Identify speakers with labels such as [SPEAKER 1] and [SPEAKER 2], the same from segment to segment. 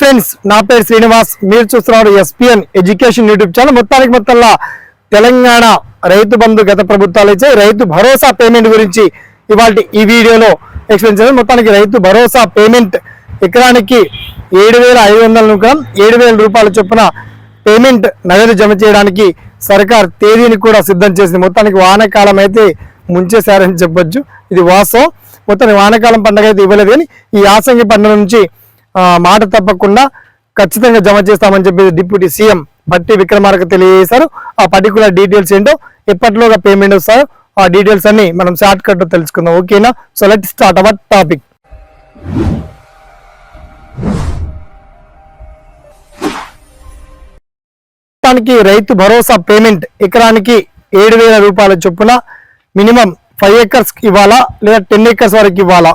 [SPEAKER 1] Friends నా పేరు శ్రీనివాస్. మీరు చూస్తున్నారు ఎస్పిఎన్ ఎడ్యుకేషన్ యూట్యూబ్ ఛానల్. మొత్తానికి మొత్తంలో తెలంగాణ రైతు బంధు గత ప్రభుత్వాలు ఇచ్చే రైతు భరోసా పేమెంట్ గురించి ఇవాళ ఈ వీడియోలో ఎక్స్ప్లెయిన్ చేయాలి మొత్తానికి రైతు భరోసా పేమెంట్ ఎకరానికి ఏడు వేల ఐదు వందల నూకరం ఏడు వేల రూపాయల చొప్పున పేమెంట్ నగదు జమ చేయడానికి సర్కార్ తేదీని కూడా సిద్ధం చేసింది. మొత్తానికి వానాకాలం అయితే ముంచేశారని చెప్పొచ్చు. ఇది వాస్తవం. మొత్తానికి వానాకాలం పండుగ అయితే ఇవ్వలేదు కానీ ఈ యాసంగి పండుగ నుంచి మాట తప్పకుండా ఖచ్చితంగా జమ చేస్తామని చెప్పి డిప్యూటీ సీఎం బట్టి విక్రమార్క తెలియజేశారు. ఆ పర్టికులర్ డీటెయిల్స్ ఏంటో ఎప్పటిలోగా పేమెంట్ వస్తాయో ఆ డీటెయిల్స్ అన్ని మనం షార్ట్ కట్ తెలుసుకుందాం. ఓకేనా? So let start our topic మొత్తానికి రైతు భరోసా పేమెంట్ ఎకరానికి ఏడు వేల రూపాయల చొప్పున మినిమం ఫైవ్ ఎకర్స్ ఇవ్వాలా లేదా టెన్ ఎకర్స్ వరకు ఇవ్వాలా?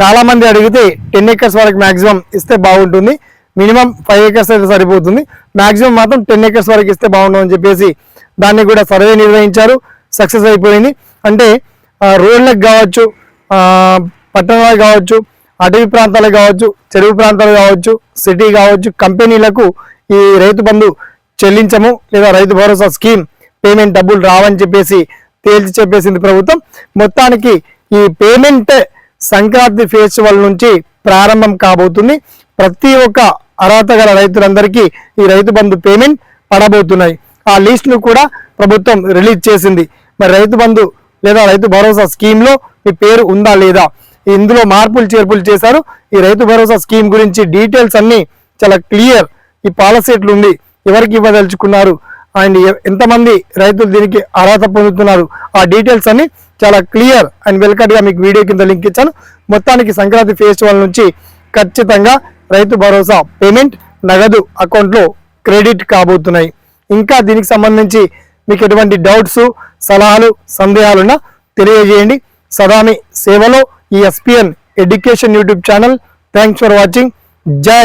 [SPEAKER 1] చాలా మంది అడిగితే టెన్ ఎకర్స్ వరకు మాక్సిమం ఇస్తే బాగుంటుంది. మినిమం ఫైవ్ ఎకర్స్ అయితే సరిపోతుంది. మాక్సిమం మాత్రం టెన్ ఎకర్స్ వరకు ఇస్తే బాగుంటుంది అని చెప్పేసి దాన్ని కూడా సర్వే నిర్వహించారు. సక్సెస్ అయిపోయింది. అంటే రోడ్లకు కావచ్చు పట్టణాలకు కావచ్చు అటవీ ప్రాంతాలకు కావచ్చు చెరువు ప్రాంతాలు కావచ్చు సిటీ కావచ్చు కంపెనీలకు ఈ రైతు బంధు చెల్లించము లేదా రైతు భరోసా స్కీమ్ పేమెంట్ డబ్బులు రావని చెప్పేసి తేల్చి చెప్పేసింది ప్రభుత్వం. మొత్తానికి ఈ పేమెంట్ సంక్రాంతి ఫెస్టివల్ నుంచి ప్రారంభం కాబోతుంది. ప్రతి ఒక్క అర్హత గల రైతులందరికీ ఈ రైతు బంధు పేమెంట్ పడబోతున్నాయి. ఆ లిస్ట్ను కూడా ప్రభుత్వం రిలీజ్ చేసింది. మరి రైతు బంధు లేదా రైతు భరోసా స్కీమ్లో మీ పేరు ఉందా లేదా? ఇందులో మార్పులు చేర్పులు చేశారు. ఈ రైతు భరోసా స్కీమ్ గురించి డీటెయిల్స్ అన్ని చాలా క్లియర్ ఈ పాలసీ ఎట్లుంది ఎవరికి ఇవ్వదలుచుకున్నారు అండ్ ఎంతమంది రైతులు దీనికి అర్హత పొందుతున్నారు ఆ డీటెయిల్స్ అన్ని చాలా క్లియర్ అండ్ వెల్కట్గా మీకు వీడియో కింద లింక్ ఇచ్చాను. మొత్తానికి సంక్రాంతి ఫెస్టివల్ నుంచి ఖచ్చితంగా రైతు భరోసా పేమెంట్ నగదు అకౌంట్లో క్రెడిట్ కాబోతున్నాయి. ఇంకా దీనికి సంబంధించి మీకు ఎటువంటి డౌట్స్ సలహాలు సందేహాలున్నా తెలియజేయండి. సదామి సేవలో ఈ SPN education YouTube channel. Thanks for watching. జై